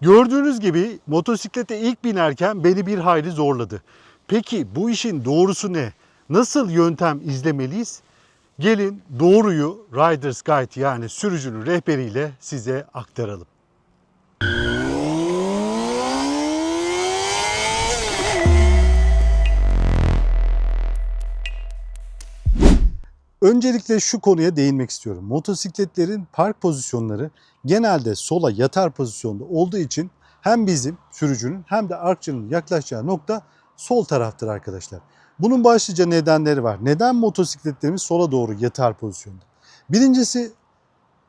Gördüğünüz gibi motosiklete ilk binerken beni bir hayli zorladı. Peki bu işin doğrusu ne? Nasıl yöntem izlemeliyiz? Gelin doğruyu Rider's Guide yani sürücünün rehberiyle size aktaralım. Öncelikle şu konuya değinmek istiyorum. Motosikletlerin park pozisyonları genelde sola yatar pozisyonda olduğu için hem bizim sürücünün hem de arkçının yaklaşacağı nokta sol taraftır arkadaşlar. Bunun başlıca nedenleri var. Neden motosikletlerimiz sola doğru yatar pozisyonda? Birincisi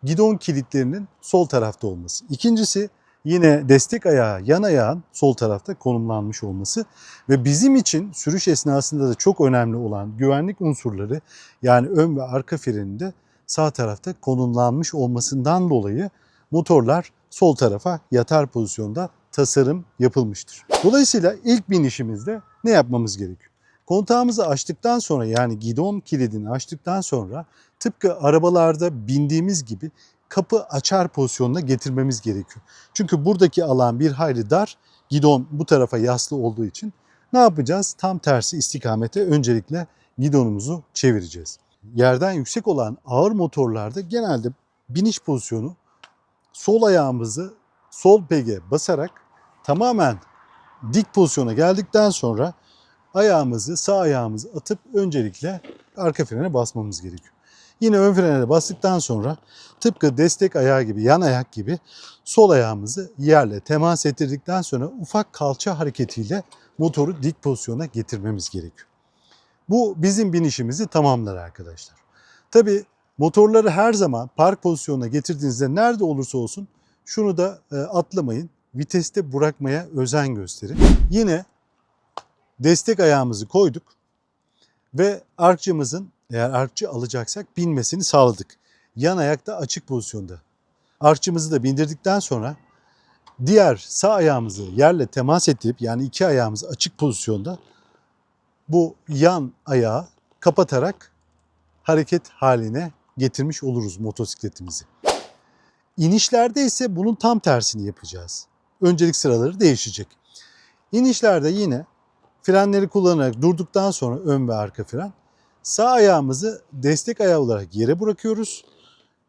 gidon kilitlerinin sol tarafta olması. İkincisi yine destek ayağı, yan ayağın sol tarafta konumlanmış olması ve bizim için sürüş esnasında da çok önemli olan güvenlik unsurları yani ön ve arka freninde sağ tarafta konumlanmış olmasından dolayı motorlar sol tarafa yatar pozisyonda tasarım yapılmıştır. Dolayısıyla ilk binişimizde ne yapmamız gerekiyor? Kontağımızı açtıktan sonra yani gidon kilidini açtıktan sonra tıpkı arabalarda bindiğimiz gibi kapı açar pozisyonuna getirmemiz gerekiyor. Çünkü buradaki alan bir hayli dar, gidon bu tarafa yaslı olduğu için ne yapacağız? Tam tersi istikamete öncelikle gidonumuzu çevireceğiz. Yerden yüksek olan ağır motorlarda genelde biniş pozisyonu sol ayağımızı sol pege basarak tamamen dik pozisyona geldikten sonra ayağımızı sağ ayağımızı atıp öncelikle arka frene basmamız gerekiyor. Yine ön frene bastıktan sonra tıpkı destek ayağı gibi yan ayak gibi sol ayağımızı yerle temas ettirdikten sonra ufak kalça hareketiyle motoru dik pozisyona getirmemiz gerekiyor. Bu bizim binişimizi tamamlar arkadaşlar. Tabi motorları her zaman park pozisyonuna getirdiğinizde nerede olursa olsun şunu da e, atlamayın. Viteste bırakmaya özen gösterin. Yine destek ayağımızı koyduk ve arkçımızın eğer arkçı alacaksak binmesini sağladık. Yan ayakta açık pozisyonda. Arkçımızı da bindirdikten sonra diğer sağ ayağımızı yerle temas ettirip yani iki ayağımız açık pozisyonda bu yan ayağı kapatarak hareket haline getirmiş oluruz motosikletimizi. İnişlerde ise bunun tam tersini yapacağız. Öncelik sıraları değişecek. İnişlerde yine frenleri kullanarak durduktan sonra ön ve arka fren sağ ayağımızı destek ayağı olarak yere bırakıyoruz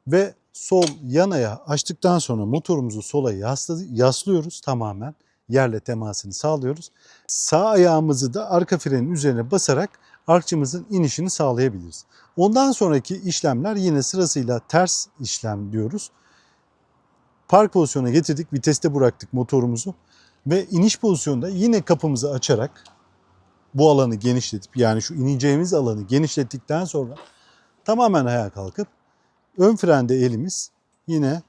ve sol yan ayağı açtıktan sonra motorumuzu sola yaslı, yaslıyoruz tamamen yerle temasını sağlıyoruz. Sağ ayağımızı da arka frenin üzerine basarak arkçımızın inişini sağlayabiliriz. Ondan sonraki işlemler yine sırasıyla ters işlem diyoruz. Park pozisyona getirdik, viteste bıraktık motorumuzu ve iniş pozisyonunda yine kapımızı açarak bu alanı genişletip yani şu ineceğimiz alanı genişlettikten sonra tamamen ayağa kalkıp ön frende elimiz yine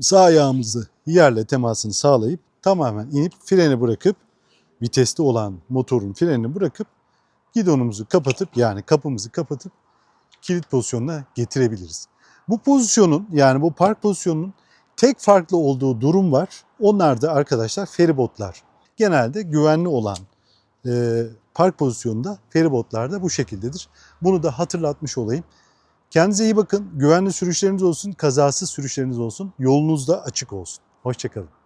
sağ ayağımızı yerle temasını sağlayıp tamamen inip freni bırakıp viteste olan motorun frenini bırakıp gidonumuzu kapatıp yani kapımızı kapatıp kilit pozisyonuna getirebiliriz. Bu pozisyonun yani bu park pozisyonunun tek farklı olduğu durum var. Onlar da arkadaşlar feribotlar. Genelde güvenli olan e, park pozisyonunda feribotlarda bu şekildedir. Bunu da hatırlatmış olayım. Kendinize iyi bakın. Güvenli sürüşleriniz olsun, kazasız sürüşleriniz olsun. Yolunuz da açık olsun. Hoşçakalın.